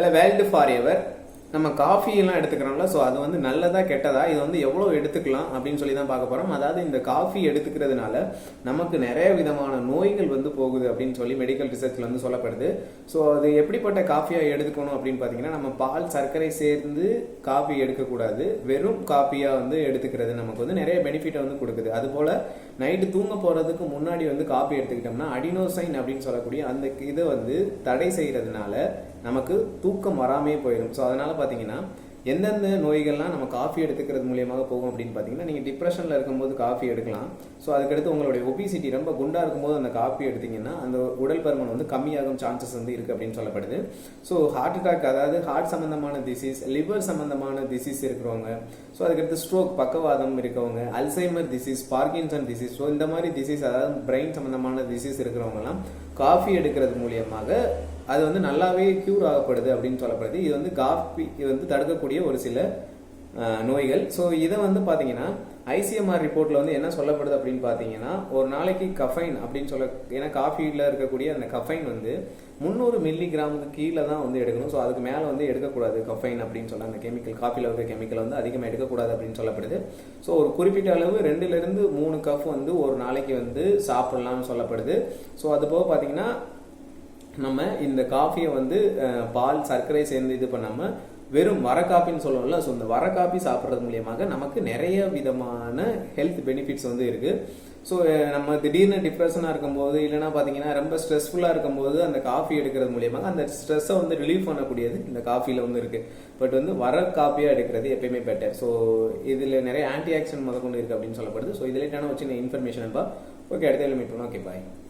Hello world for ever நம்ம காஃபியெல்லாம் எடுத்துக்கிறோம்ல so அது வந்து நல்லதா கெட்டதா இது வந்து எவ்வளோ எடுத்துக்கலாம் அப்படின்னு சொல்லி தான் பார்க்க போகிறோம் அதாவது இந்த காஃபி எடுத்துக்கிறதுனால நமக்கு நிறைய விதமான நோய்கள் வந்து போகுது அப்படின்னு சொல்லி மெடிக்கல் ரிசர்ச்சில் வந்து சொல்லப்படுது. ஸோ அது எப்படிப்பட்ட காஃபியாக எடுத்துக்கணும் அப்படின்னு பார்த்தீங்கன்னா நம்ம பால் சர்க்கரை சேர்ந்து காஃபி எடுக்கக்கூடாது. வெறும் காஃபியாக வந்து எடுத்துக்கிறது நமக்கு வந்து நிறைய பெனிஃபிட்டை வந்து கொடுக்குது. அதுபோல் நைட்டு தூங்க போகிறதுக்கு முன்னாடி வந்து காஃபி எடுத்துக்கிட்டோம்னா அடினோசைன் அப்படின்னு சொல்லக்கூடிய அந்த இதை வந்து தடை செய்கிறதுனால நமக்கு தூக்கம் வராமே போயிடும் ஸோ அதனால் பார்த்தீங்கன்னா எந்தெந்த நோய்கள்லாம் நம்ம காஃபி எடுத்துக்கிறது மூலியமாக போகும் அப்படின்னு பார்த்தீங்கன்னா நீங்கள் டிப்ரெஷனில் இருக்கும்போது காஃபி எடுக்கலாம். ஸோ அதுக்கடுத்து உங்களுடைய ஒபிசிட்டி ரொம்ப குண்டாக இருக்கும்போது அந்த காஃபி எடுத்திங்கன்னா அந்த உடல் பருமன் வந்து கம்மியாகும் சான்சஸ் வந்து இருக்குது அப்படின்னு சொல்லப்படுது. ஸோ ஹார்ட் அட்டாக் அதாவது ஹார்ட் சம்மந்தமான டிசீஸ் லிவர் சம்மந்தமான டிசீஸ் இருக்கிறவங்க ஸோ அதுக்கடுத்து ஸ்ட்ரோக் பக்கவாதம் இருக்கவங்க Alzheimer disease Parkinson disease so இந்த மாதிரி டிசீஸ் அதாவது பிரெயின் சம்மந்தமான டிசீஸ் இருக்கிறவங்கலாம் காஃபி எடுக்கிறது மூலியமாக அது வந்து நல்லாவே க்யூர் ஆகப்படுது அப்படின்னு சொல்லப்படுது. இது வந்து காஃபி இது வந்து தடுக்கக்கூடிய ஒரு சில நோய்கள். ஸோ இதை வந்து பார்த்தீங்கன்னா ஐசிஎம்ஆர் ரிப்போர்ட்டில் வந்து என்ன சொல்லப்படுது அப்படின்னு பார்த்தீங்கன்னா ஒரு நாளைக்கு கஃபைன் அப்படின்னு சொல்ல ஏன்னா காஃபியில் இருக்கக்கூடிய அந்த கஃபைன் வந்து முந்நூறு மில்லி கிராமுக்கு கீழே தான் வந்து எடுக்கணும். ஸோ அதுக்கு மேலே வந்து எடுக்கக்கூடாது கஃபைன் அப்படின்னு சொல்ல அந்த கெமிக்கல் காஃபியில் இருக்க கெமிக்கல் வந்து அதிகமாக எடுக்கக்கூடாது அப்படின்னு சொல்லப்படுது. ஸோ ஒரு குறிப்பிட்ட அளவு ரெண்டுலேருந்து மூணு கப் வந்து ஒரு நாளைக்கு வந்து சாப்பிட்லாம்னு சொல்லப்படுது. ஸோ அது போக பார்த்தீங்கன்னா நம்ம இந்த காஃபியை வந்து பால் சர்க்கரை சேர்ந்து இது பண்ணாமல் வெறும் வர காப்பின்னு சொல்லுவோம்ல ஸோ இந்த வர காப்பி சாப்பிட்றது மூலியமாக நமக்கு நிறைய விதமான ஹெல்த் பெனிஃபிட்ஸ் வந்து இருக்குது ஸோ நம்ம திடீர்னு டிப்ரெஷனாக இருக்கும்போது இல்லைனா பார்த்தீங்கன்னா ரொம்ப ஸ்ட்ரெஸ்ஃபுல்லாக இருக்கும்போது அந்த காஃபி எடுக்கிறது மூலியமாக அந்த ஸ்ட்ரெஸ்ஸை வந்து ரிலீஃப் பண்ணக்கூடியது இந்த காஃபியில் வந்து இருக்குது பட் வந்து வர காப்பியாக எடுக்கிறது எப்பயுமே பெட்டர் ஸோ இதில் நிறைய ஆன்டி ஆக்சிடென்ட் முதற்கொண்டு இருக்குது அப்படின்னு சொல்லப்படுது. ஸோ இதில் என்ன வச்சு இன்ஃபர்மேஷன் ஓகே அடுத்த மீட் பண்ணலாம் ஓகே பாய்